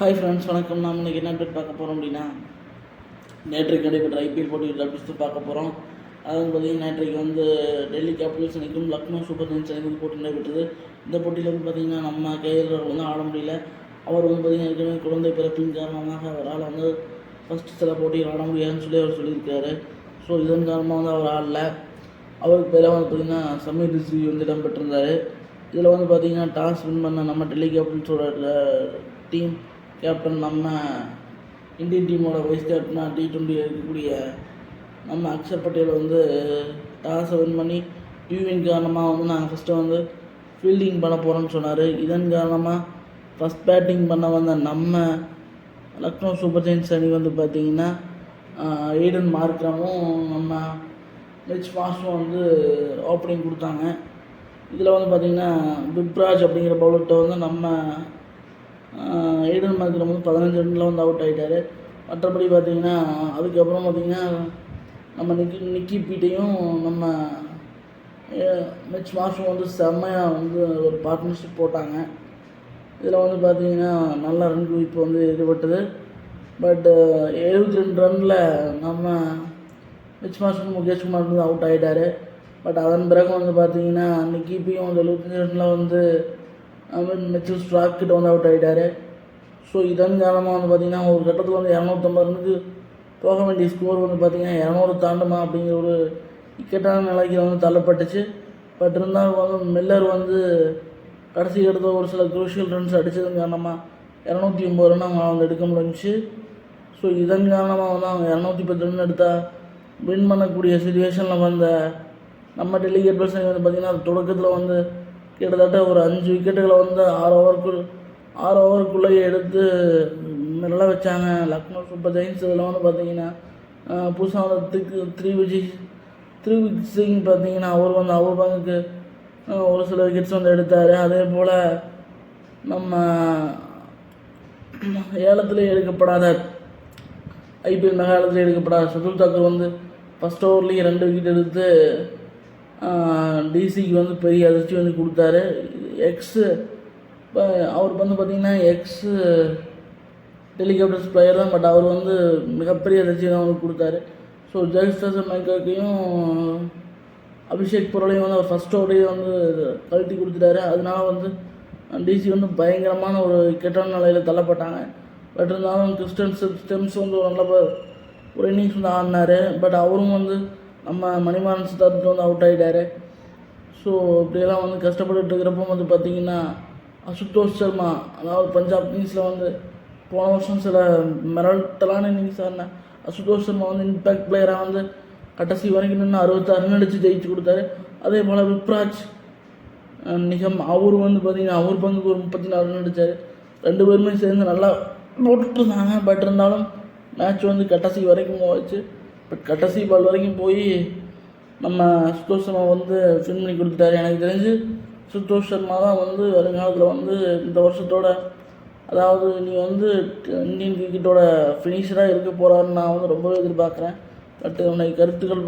Hi friends வணக்கம். நாம் இன்றைக்கி என்ன அப்டேட் பார்க்க போகிறோம் அப்படின்னா நேற்றைக்கு நடைபெற்ற ஐபிஎல் போட்டியில் அப்டேட்ஸ் பார்க்க போகிறோம் அதாவது பார்த்தீங்கன்னா நேற்றைக்கு வந்து டெல்லி கேபிட்டல்ஸ் அணிக்கும் லக்னோ சூப்பர் ஜெயின்ஸ் அணிக்கும் போட்டி நடைபெற்றது. இந்த போட்டியில் வந்து பார்த்தீங்கன்னா நம்ம கேஎல் வந்து ஆட முடியல. அவர் வந்து பார்த்தீங்கன்னா ஏற்கனவே குழந்தை பிறப்பின் காரணமாக அவரால் வந்து ஃபஸ்ட்டு சில போட்டிகள் ஆட முடியாதுன்னு சொல்லி அவர் சொல்லியிருக்காரு. ஸோ இதன் காரணமாக வந்து அவர் ஆடல. அவருக்கு பேராக வந்து பார்த்தீங்கன்னா சமீர் ரிசி வந்து இடம்பெற்றிருந்தார் இதில் வந்து பார்த்தீங்கன்னா டாஸ் வின் பண்ண நம்ம டெல்லி கேபிட்டல்ஸோட டீம் கேப்டன் நம்ம இந்தியன் டீமோட வைஸ் கேப்டனாக டி டுவெண்ட்டி இருக்கக்கூடிய நம்ம அக்ஷர் பட்டேல் வந்து டாஸை வின் பண்ணி டியூவின் காரணமாக வந்து நாங்கள் ஃபஸ்ட்டு வந்து ஃபீல்டிங் பண்ண போகிறோன்னு சொன்னார். இதன் காரணமாக ஃபஸ்ட் பேட்டிங் பண்ண வந்த நம்ம லக்னோ சூப்பர் ஜெயின்ஸ் அணி வந்து பார்த்திங்கன்னா ஈடன் மார்க்ரமும் நம்ம மிச் மாஸும் வந்து ஓப்பனிங் கொடுத்தாங்க. இதில் வந்து பார்த்திங்கன்னா பிப்ராஜ் அப்படிங்கிற பவுலர்கிட்ட வந்து நம்ம எய்டன் மார்க்ரம் வந்து பதினஞ்சு ரன்னில் வந்து அவுட் ஆகிட்டார் மற்றபடி பார்த்திங்கன்னா அதுக்கப்புறம் பார்த்திங்கன்னா நம்ம நிக்கி நிக்கி பீட்டையும் நம்ம மிச் மாஸும் வந்து செம்மையாக வந்து ஒரு பார்ட்னர்ஷிப் போட்டாங்க. இதில் வந்து பார்த்திங்கன்னா நல்ல ரன் குவிப்பு வந்து ஈடுபட்டது பட்டு எழுபத்தி ரெண்டு ரனில் நம்ம மிச் மாஸ்டர் முகேஷ் குமார் வந்து அவுட் ஆகிட்டார் பட் அதன் பிறகு வந்து பார்த்தீங்கன்னா நிக்கிபியும் வந்து எழுபத்தஞ்சு ரனில் வந்து மிச்சல் ஸ்ட்ராக் கிட்ட வந்து அவுட் ஆகிட்டாரு ஸோ இதன் காரணமாக வந்து பார்த்திங்கன்னா ஒரு கட்டத்தில் வந்து இரநூத்தம்பது ரனுக்கு போக வேண்டிய ஸ்கோர் வந்து பார்த்திங்கன்னா இரநூறு தாண்டுமா அப்படிங்கிற ஒரு இக்கட்டான நிலைக்கு வந்து தள்ளப்பட்டுச்சு. பட் இருந்தாலும் வந்து மில்லர் வந்து கடைசி இடத்துல ஒரு சில குரூஷியல் ரன்ஸ் அடித்ததன் காரணமாக இரநூத்தி ஒம்பது ரன் அவங்க வந்து எடுக்க முடிஞ்சுச்சு. ஸோ இதன் காரணமாக வந்து அவங்க இரநூத்தி பத்து ரன் எடுத்தால் வின் பண்ணக்கூடிய சுச்சுவேஷனில் வந்த நம்ம டெல்லி கேபிள்ஸ் வந்து பார்த்திங்கன்னா தொடக்கத்தில் வந்து கிட்டத்தட்ட ஒரு அஞ்சு விக்கெட்டுகளை வந்து ஆறு ஓவருக்குள் ஆறு ஓவருக்குள்ளேயே எடுத்து நல்லா வச்சாங்க. லக்னோ சூப்பர் ஜெயின்ஸ் இதில் வந்து பார்த்தீங்கன்னா புதுசாக வந்து திக்கு த்ரீ விஜய் த்ரீ சிங் பார்த்தீங்கன்னா அவர் வந்து அவர் பங்குக்கு ஒரு சில விக்கெட்ஸ் வந்து எடுத்தார். அதே போல் நம்ம ஏலத்தில் எடுக்கப்படாத ஐபிஎல் மெகாலத்தில் எடுக்கப்படாத சதுல் தாக்கர் வந்து ஃபஸ்ட் ஓவர்லேயும் ரெண்டு விக்கெட் எடுத்து டிசிக்கு வந்து பெரிய அதிர்ச்சி வந்து கொடுத்தாரு. எக்ஸு அவர் வந்து பார்த்திங்கன்னா எக்ஸு டெலிகாப்டர்ஸ் பிளேயர் தான் பட் அவர் வந்து மிகப்பெரிய அதிர்ச்சி தான் வந்து கொடுத்தாரு. ஸோ ஜெயஸ்டர் மைக்கையும் அபிஷேக் பொருளையும் வந்து அவர் ஃபஸ்ட் ஓவரையே வந்து கழட்டி கொடுத்துட்டாரு. அதனால வந்து டிசி வந்து பயங்கரமான ஒரு கெட்டான நிலையில் தள்ளப்பட்டாங்க. பட் இருந்தாலும் கிறிஸ்டன் ஸ்டெம்ஸ் வந்து ஒரு நல்ல ஒரு இன்னிங்ஸ் வந்து ஆடினார். பட் அவரும் வந்து நம்ம மணிமாறன் சித்தார்த்து வந்து அவுட் ஆகிட்டார் ஸோ இப்படியெல்லாம் வந்து கஷ்டப்பட்டுட்டு இருக்கிறப்போ வந்து பார்த்திங்கன்னா அசுதோஷ் சர்மா அதாவது பஞ்சாப் கிங்ஸில் வந்து போன வருஷம் சில மிரட்டலான இன்னிங்ஸ் ஆடின அசுதோஷ் சர்மா வந்து இம்பேக்ட் பிளேயராக வந்து கடைசி வரைக்கும் நின்று அறுபத்தாறு ரன் அடித்து ஜெயிச்சு கொடுத்தாரு. அதே போல் விப்ராஜ் நிகம் அவர் வந்து பார்த்திங்கன்னா அவர் பங்குக்கு ஒரு முப்பத்தி நாலு ரன் அடித்தார் ரெண்டு பேருமே சேர்ந்து நல்லா போட்டுருந்தாங்க பட் இருந்தாலும் மேட்ச் வந்து கடைசி வரைக்கும் போச்சு. இப்போ கடைசி பால் வரைக்கும் போய் நம்ம சுதோஷ் சர்மா வந்து ஃபின் பண்ணி கொடுத்துட்டாரு. எனக்கு தெரிஞ்சு சுதோஷ் சர்மா தான் வந்து வருங்காலத்தில் வந்து இந்த வருஷத்தோட அதாவது நீ வந்து இந்தியன் கிரிக்கெட்டோட ஃபினிஷராக இருக்க போகிறான்னு நான் வந்து ரொம்பவே எதிர்பார்க்குறேன். பட் உன்னை கருத்துக்கள்